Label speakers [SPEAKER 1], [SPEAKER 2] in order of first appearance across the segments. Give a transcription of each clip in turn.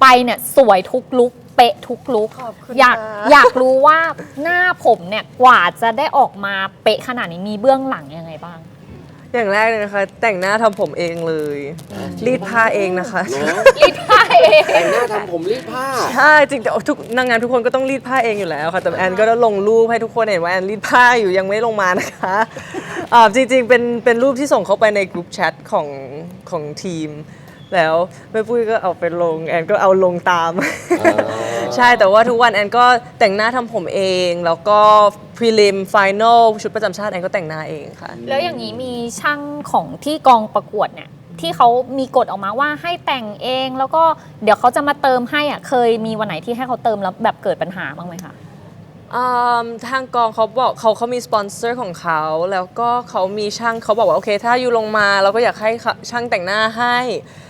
[SPEAKER 1] ไปเนี่ยสวยทุกลุกเป๊ะทุกลุก
[SPEAKER 2] ขอบคุณ
[SPEAKER 1] อยาก
[SPEAKER 2] ค่ะ
[SPEAKER 1] อยากรู้ว่าหน้าผมเนี่ยกว่าจะได้ออกมาเป๊ะขนาดนี้มีเบื้องหลังยังไงบ้าง
[SPEAKER 2] อย่างแรกเลยนะคะ แต่งหน้าทำผมเองเลย รีดผ้าเองนะคะ
[SPEAKER 3] เนาะ
[SPEAKER 1] รีดผ้าเอง
[SPEAKER 3] แต่งหน้าทำผมรีดผ้า
[SPEAKER 2] ใช่จริงแต่ทุกนางงามทุกคนก็ต้องรีดผ้าเองอยู่แล้วค่ะแต่แอนก็ได้ลงรูปให้ทุกคนเห็นว่าแอนรีดผ้าอยู่ยังไม่ลงมานะคะอ่าจริงๆเป็นเป็นรูปที่ส่งเข้าไปในกลุ่มแชทของของทีม แล้วแม่ปุ้ยก็เอาไปลงแอนก็เอาลงตาม ใช่แต่ว่าทุกวันแอนก็แต่งหน้าทำผมเอง แล้วก็ prelim final ชุดประจำชาติแอนก็แต่งหน้าเองค่ะ
[SPEAKER 1] แล้วอย่างนี้มีช่างของที่กองประกวดเนี่ยที่เขามีกฎออกมาว่าให้แต่งเอง แล้วก็เดี๋ยวเขาจะมาเติมให้อะเคยมีวันไหนที่ให้เขาเติมแล้วแบบเกิดปัญหาบ้างไหมคะ
[SPEAKER 2] อืมทางกองเขาบอกเขาเขามีสปอนเซอร์ของเขา แล้วก็เขามีช่างเขาบอกว่า โอเค ถ้าอยู่ลงมาเราก็อยากให้เขาช่างแต่งหน้าให้อ่า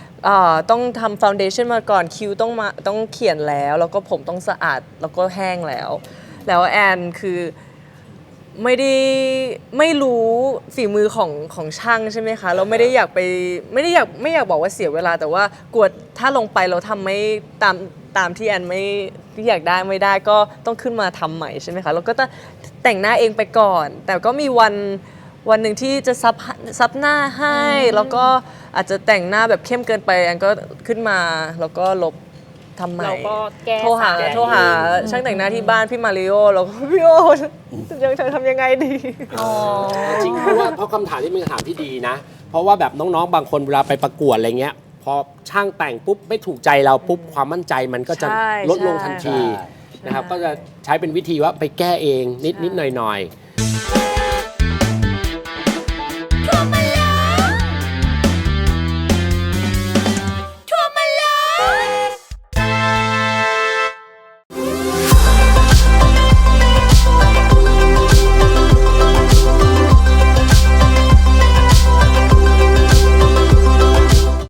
[SPEAKER 2] ต้องทำฟ u วเดชันมาก่อนคิวต้องมาต้องเขียนแล้ว แล้วก็ผมต้องสะอาดแล้วก็แห้งแล้ว แล้วแอนคือไม่ได้ไม่รู้ฝีมือของของช่างใช่ไหมคะเราไม่ได้อยากไปไม่ได้อยากไม่อยากบอกว่าเสียเวลา แต่ว่ากลัวถ้าลงไปเราทำไม่ตามตามที่แอนไม่ที่อยากได้ไม่ได้ก็ต้องขึ้นมาทำใหม่ใช่ไหมคะเราก็ต้องแต่งหน้าเองไปก่อน แต่ก็มีวัน วันหนึ่งที่จะซับซับหน้าให้ แล้วก็อาจจะแต่งหน้าแบบเข้มเกินไปแอนก็ขึ้นมาแล้วก็ลบทำใหม่
[SPEAKER 1] เราก็แก้
[SPEAKER 2] โทรหา
[SPEAKER 1] สาย
[SPEAKER 2] โทรหาช่างแต่งหน้าที่บ้านพี่มาริโอแล้วก็พี่โอยังจะทำยังไงดี
[SPEAKER 1] อ๋อ
[SPEAKER 3] จริงเพราะว่าเพราะคำถามที่เป็นคำถามที่ดีนะ เพราะว่าแบบน้องๆ บางคนเวลาไปประกวดอะไรเงี้ยพอช่างแต่งปุ๊บไม่ถูกใจเราปุ๊บความมั่นใจมันก็จะ
[SPEAKER 2] ใช่
[SPEAKER 3] ลดลง
[SPEAKER 2] ใช่
[SPEAKER 3] ทันทีนะครับก็จะใช้เป็นวิธีว่าไปแก้เองนิดนิดหน่อยหน่อยๆ